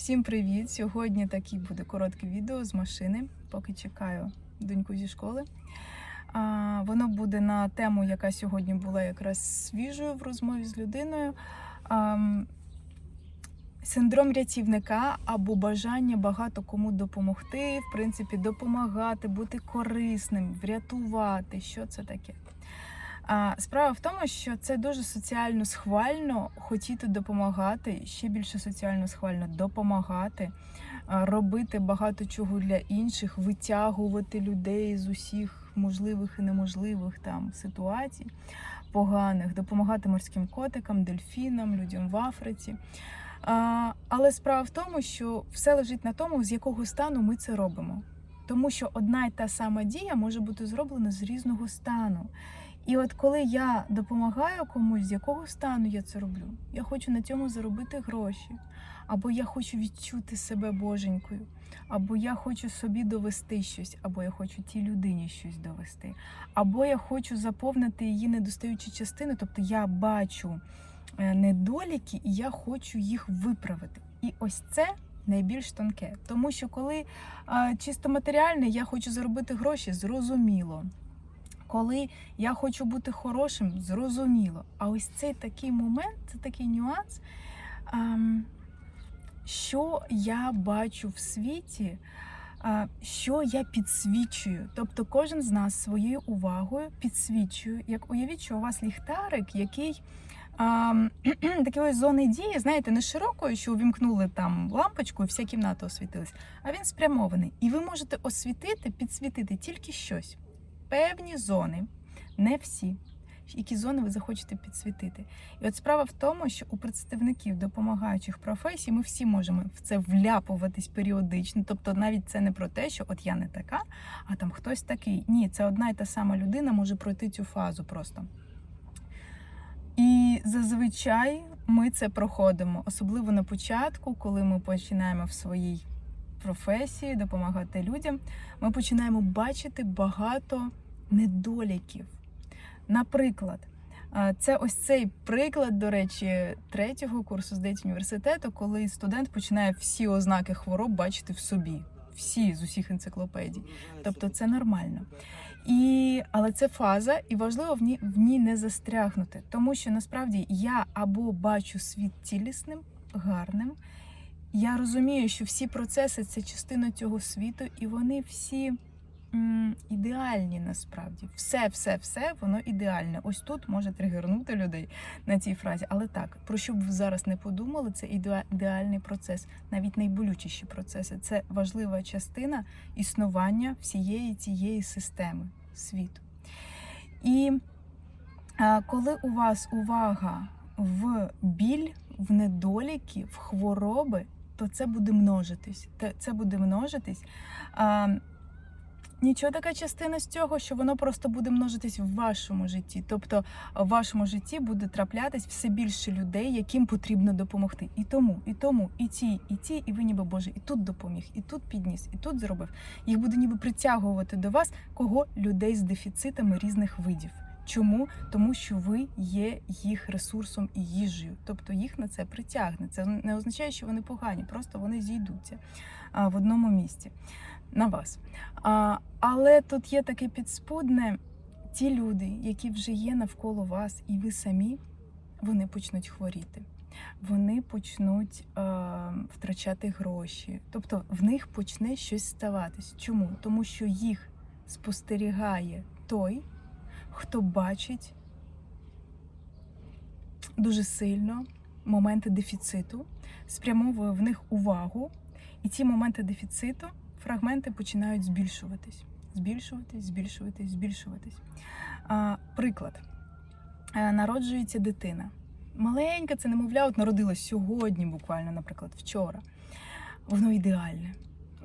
Всім привіт! Сьогодні такий буде коротке відео з машини, поки чекаю доньку зі школи. А, воно буде на тему, яка сьогодні була якраз свіжою в розмові з людиною. А, синдром рятівника або бажання багато кому допомогти, в принципі, допомагати, бути корисним, врятувати. Що це таке? Справа в тому, що це дуже соціально схвально хотіти допомагати, ще більше соціально схвально допомагати, робити багато чого для інших, витягувати людей з усіх можливих і неможливих там ситуацій поганих, допомагати морським котикам, дельфінам, людям в Африці. Але справа в тому, що все лежить на тому, з якого стану ми це робимо. Тому що одна й та сама дія може бути зроблена з різного стану. І от коли я допомагаю комусь, з якого стану я це роблю, я хочу на цьому заробити гроші, або я хочу відчути себе боженькою, або я хочу собі довести щось, або я хочу тій людині щось довести, або я хочу заповнити її недостаючі частини, тобто я бачу е, недоліки, і я хочу їх виправити. І ось це. Найбільш тонке, тому що коли а, чисто матеріальне, я хочу заробити гроші, зрозуміло коли я хочу бути хорошим, зрозуміло. А ось цей такий момент, це такий нюанс, ем, що я бачу в світі, е, що я підсвічую. Тобто кожен з нас своєю увагою підсвічує. Як уявіть, що у вас ліхтарик, який. Um, такої зони дії, знаєте, не широкою, що увімкнули там лампочку і вся кімната освітилась, а він спрямований. І ви можете освітити, підсвітити тільки щось певні зони, не всі, які зони ви захочете підсвітити. І от справа в тому, що у представників допомагаючих професій ми всі можемо в це вляпуватись періодично. Тобто, навіть це не про те, що от я не така, а там хтось такий. Ні, це одна і та сама людина може пройти цю фазу просто. І зазвичай ми це проходимо, особливо на початку, коли ми починаємо в своїй професії допомагати людям, ми починаємо бачити багато недоліків. Наприклад, це ось цей приклад, до речі, третього курсу здається університету, коли студент починає всі ознаки хвороб бачити в собі, всі з усіх енциклопедій. Тобто це нормально. І, Але це фаза, і важливо в ній, в ній не застрягнути, тому що насправді я або бачу світ цілісним, гарним. Я розумію, що всі процеси це частина цього світу, і вони всі ідеальні насправді. Все, все, все воно ідеальне. Ось тут може тригернути людей на цій фразі. Але так, про що б ви зараз не подумали, це ідеальний процес, навіть найболючіші процеси. Це важлива частина існування всієї цієї системи світу. І коли у вас увага в біль, в недоліки, в хвороби то це буде множитись. Це буде множитись. Нічого така частина з цього, що воно просто буде множитись в вашому житті. Тобто в вашому житті буде траплятись все більше людей, яким потрібно допомогти. І тому, і тому, і ті, і ті, і ви ніби Боже, і тут допоміг, і тут підніс, і тут зробив. Їх буде ніби притягувати до вас кого людей з дефіцитами різних видів. Чому? Тому що ви є їх ресурсом і їжею, тобто їх на це притягне. Це не означає, що вони погані, просто вони зійдуться в одному місці на вас. Але тут є таке підспудне: ті люди, які вже є навколо вас, і ви самі, вони почнуть хворіти. Вони почнуть е, втрачати гроші, тобто в них почне щось ставатись. Чому? Тому що їх спостерігає той хто бачить дуже сильно моменти дефіциту, спрямовує в них увагу, і ці моменти дефіциту, фрагменти починають збільшуватись, збільшуватись, збільшуватись, збільшуватись. Приклад. Е, народжується дитина. Маленька, це немовля, от народилась сьогодні, буквально, наприклад, вчора. Воно ідеальне.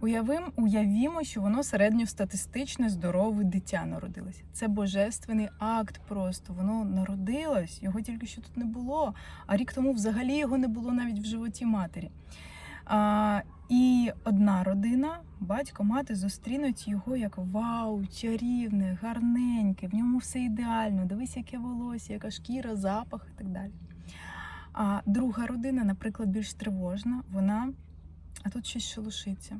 Уявим, уявімо, що воно середньостатистичне, здорове дитя народилося. Це божественний акт просто. Воно народилось, його тільки що тут не було. А рік тому взагалі його не було навіть в животі матері. А, І одна родина, батько, мати зустрінуть його як вау, чарівне, гарненьке, в ньому все ідеально. Дивись, яке волосся, яка шкіра, запах і так далі. А друга родина, наприклад, більш тривожна, вона а тут щось шелушиться,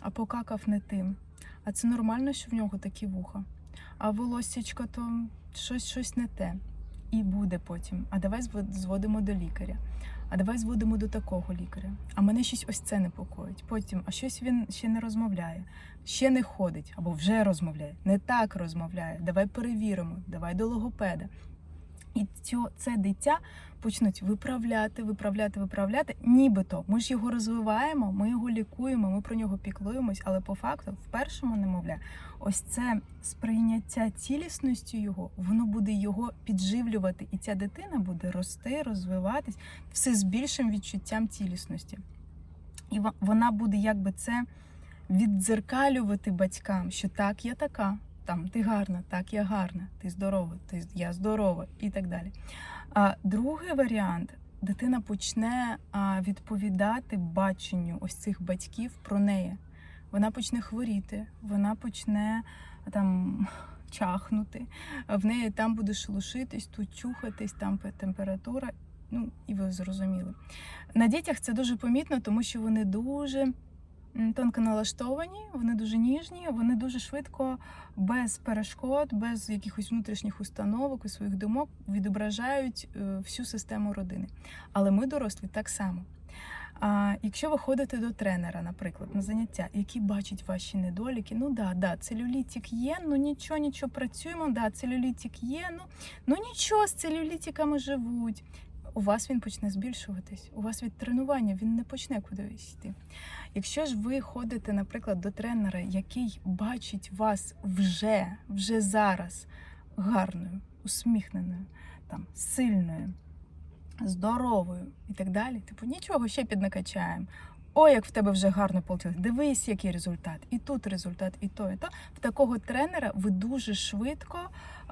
а покакав не тим. А це нормально, що в нього такі вуха. А волоссячко то щось, щось не те. І буде потім. А давай зводимо до лікаря. А давай зводимо до такого лікаря. А мене щось ось це непокоїть. Потім, а щось він ще не розмовляє, ще не ходить або вже розмовляє, не так розмовляє. Давай перевіримо, давай до логопеда. І це дитя почнуть виправляти, виправляти, виправляти. Нібито ми ж його розвиваємо, ми його лікуємо, ми про нього піклуємось, але по факту в першому немовля, ось це сприйняття цілісністю його, воно буде його підживлювати, і ця дитина буде рости, розвиватись все з більшим відчуттям цілісності. І вона буде якби це віддзеркалювати батькам, що так, я така, там ти гарна, так, я гарна, ти здорова, ти я здорова і так далі. А другий варіант дитина почне відповідати баченню ось цих батьків про неї. Вона почне хворіти, вона почне там чахнути, в неї там буде шелушитись, тут чухатись, там температура. Ну, і ви зрозуміли. На дітях це дуже помітно, тому що вони дуже тонко налаштовані, вони дуже ніжні, вони дуже швидко, без перешкод, без якихось внутрішніх установок і своїх думок відображають е, всю систему родини. Але ми дорослі так само. А якщо ви ходите до тренера, наприклад, на заняття, який бачить ваші недоліки, ну да, да, целюлітик є, ну нічого, нічого працюємо, да, целюлітик є, ну, ну нічого, з целюлітиками живуть. У вас він почне збільшуватись. У вас від тренування він не почне кудись йти. Якщо ж ви ходите, наприклад, до тренера, який бачить вас вже, вже зараз гарною, усміхненою, там, сильною, здоровою і так далі, типу нічого ще піднакачаємо. О, як в тебе вже гарно получилось. Дивись, який результат. І тут результат, і то, і то. В такого тренера ви дуже швидко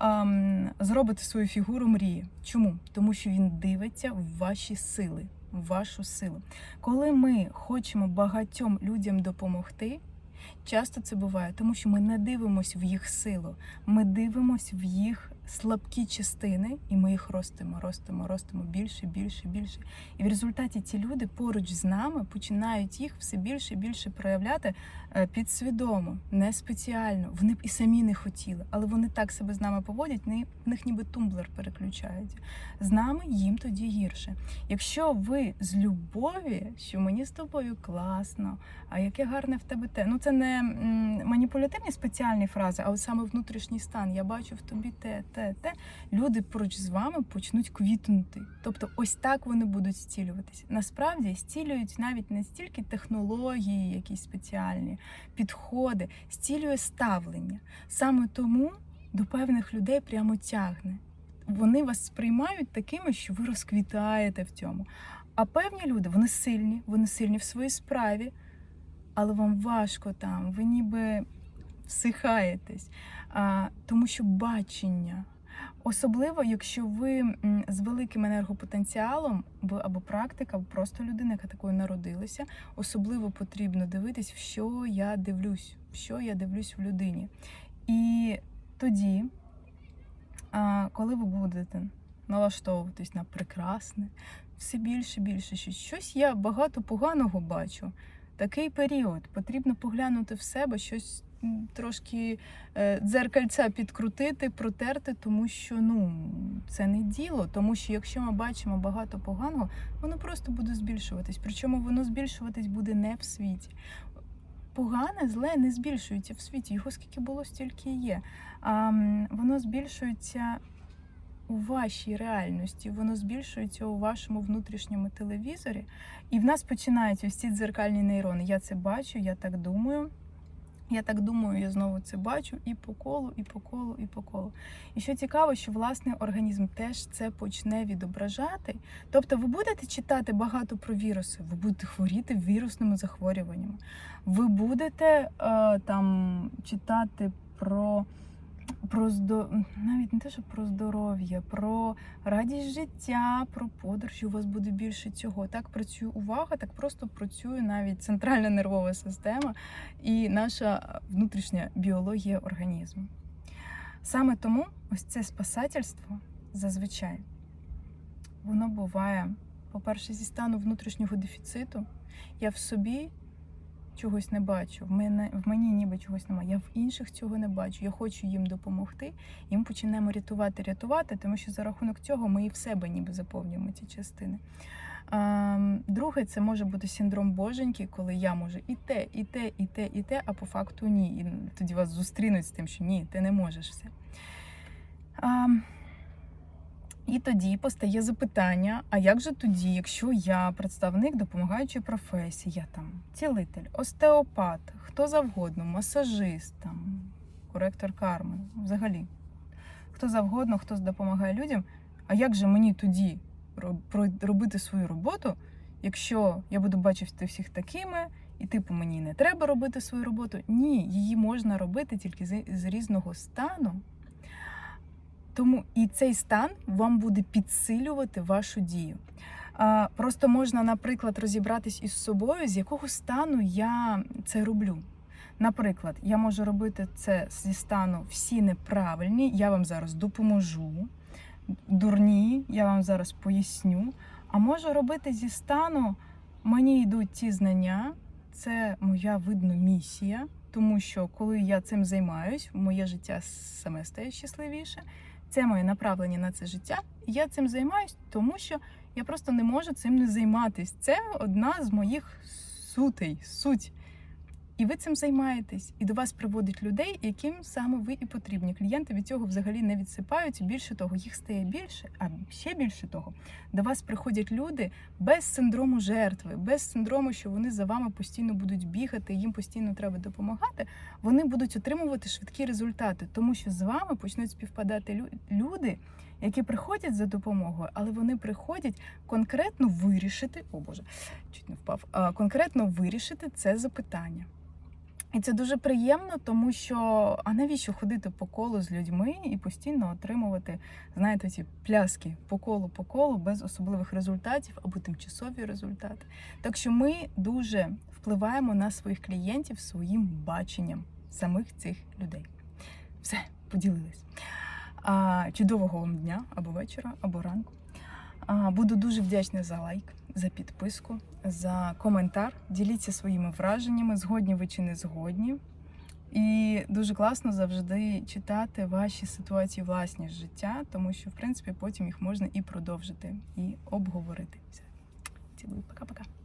ем, зробите свою фігуру мрії. Чому? Тому що він дивиться в ваші сили, в вашу силу. Коли ми хочемо багатьом людям допомогти, часто це буває, тому що ми не дивимося в їх силу, ми дивимося в їх слабкі частини, і ми їх ростимо, ростимо, ростимо більше, більше, більше. І в результаті ці люди поруч з нами починають їх все більше і більше проявляти е, підсвідомо, не спеціально. Вони б і самі не хотіли, але вони так себе з нами поводять, в них ніби тумблер переключають. З нами їм тоді гірше. Якщо ви з любові, що мені з тобою класно, а яке гарне в тебе те. Ну це не маніпулятивні спеціальні фрази, а от саме внутрішній стан. Я бачу в тобі те, те, те. Люди поруч з вами почнуть квітнути. Тобто, ось так вони будуть зцілюватися. Насправді зцілюють навіть не стільки технології, якісь спеціальні підходи, зцілює ставлення. Саме тому до певних людей прямо тягне. Вони вас сприймають такими, що ви розквітаєте в цьому. А певні люди, вони сильні, вони сильні в своїй справі, але вам важко там, ви ніби всихаєтесь, тому що бачення. Особливо, якщо ви з великим енергопотенціалом, ви або практика, або просто людина, яка такою народилася, особливо потрібно дивитись, в що я дивлюсь, в що я дивлюсь в людині. І тоді, коли ви будете налаштовуватись на прекрасне, все більше більше щось. Щось я багато поганого бачу. Такий період потрібно поглянути в себе, щось трошки е, дзеркальця підкрутити, протерти, тому що ну це не діло. Тому що якщо ми бачимо багато поганого, воно просто буде збільшуватись. Причому воно збільшуватись буде не в світі. Погане, зле не збільшується в світі. Його скільки було, стільки є. А воно збільшується у вашій реальності, воно збільшується у вашому внутрішньому телевізорі, і в нас починаються ось ці дзеркальні нейрони. Я це бачу, я так думаю. Я так думаю, я знову це бачу і по колу, і по колу, і по колу. І що цікаво, що власний організм теж це почне відображати. Тобто, ви будете читати багато про віруси, ви будете хворіти вірусними захворюваннями, ви будете е, там читати про про здо... навіть не те, що про здоров'я, про радість життя, про подорожі. У вас буде більше цього. Так працює увага, так просто працює навіть центральна нервова система і наша внутрішня біологія організму. Саме тому ось це спасательство зазвичай воно буває, по-перше, зі стану внутрішнього дефіциту, Я в собі чогось не бачу. В мене в мені ніби чогось немає. Я в інших цього не бачу. Я хочу їм допомогти. І ми починаємо рятувати, рятувати, тому що за рахунок цього ми і в себе ніби заповнюємо ці частини. Друге, це може бути синдром боженьки, коли я можу і те, і те, і те, і те, а по факту ні. І тоді вас зустрінуть з тим, що ні, ти не можеш все. І тоді постає запитання: а як же тоді, якщо я представник допомагаючої професії, я там цілитель, остеопат, хто завгодно, масажист, там, коректор карми, взагалі, хто завгодно, хто допомагає людям, а як же мені тоді робити свою роботу, якщо я буду бачити всіх такими, і типу мені не треба робити свою роботу? Ні, її можна робити тільки з різного стану. Тому і цей стан вам буде підсилювати вашу дію. Просто можна, наприклад, розібратись із собою, з якого стану я це роблю. Наприклад, я можу робити це зі стану всі неправильні, я вам зараз допоможу, дурні, я вам зараз поясню. А можу робити зі стану, мені йдуть ті знання, це моя видно місія, тому що коли я цим займаюсь, моє життя саме стає щасливіше. Це моє направлення на це життя. І я цим займаюсь, тому що я просто не можу цим не займатись. Це одна з моїх сутей, суть. І ви цим займаєтесь, і до вас приводять людей, яким саме ви і потрібні. Клієнти від цього взагалі не відсипаються. Більше того, їх стає більше, а ще більше того, до вас приходять люди без синдрому жертви, без синдрому, що вони за вами постійно будуть бігати, їм постійно треба допомагати. Вони будуть отримувати швидкі результати, тому що з вами почнуть співпадати лю- люди, які приходять за допомогою, але вони приходять конкретно вирішити, о Боже, чуть не впав, конкретно вирішити це запитання. І це дуже приємно, тому що а навіщо ходити по колу з людьми і постійно отримувати, знаєте, ці пляски по колу по колу без особливих результатів або тимчасові результати. Так що ми дуже впливаємо на своїх клієнтів своїм баченням самих цих людей. Все, поділились. А, чудового вам дня або вечора, або ранку. Буду дуже вдячна за лайк, за підписку, за коментар. Діліться своїми враженнями, згодні ви чи не згодні. І дуже класно завжди читати ваші ситуації власні з життя, тому що, в принципі, потім їх можна і продовжити, і обговорити. Цілую, пока-пока.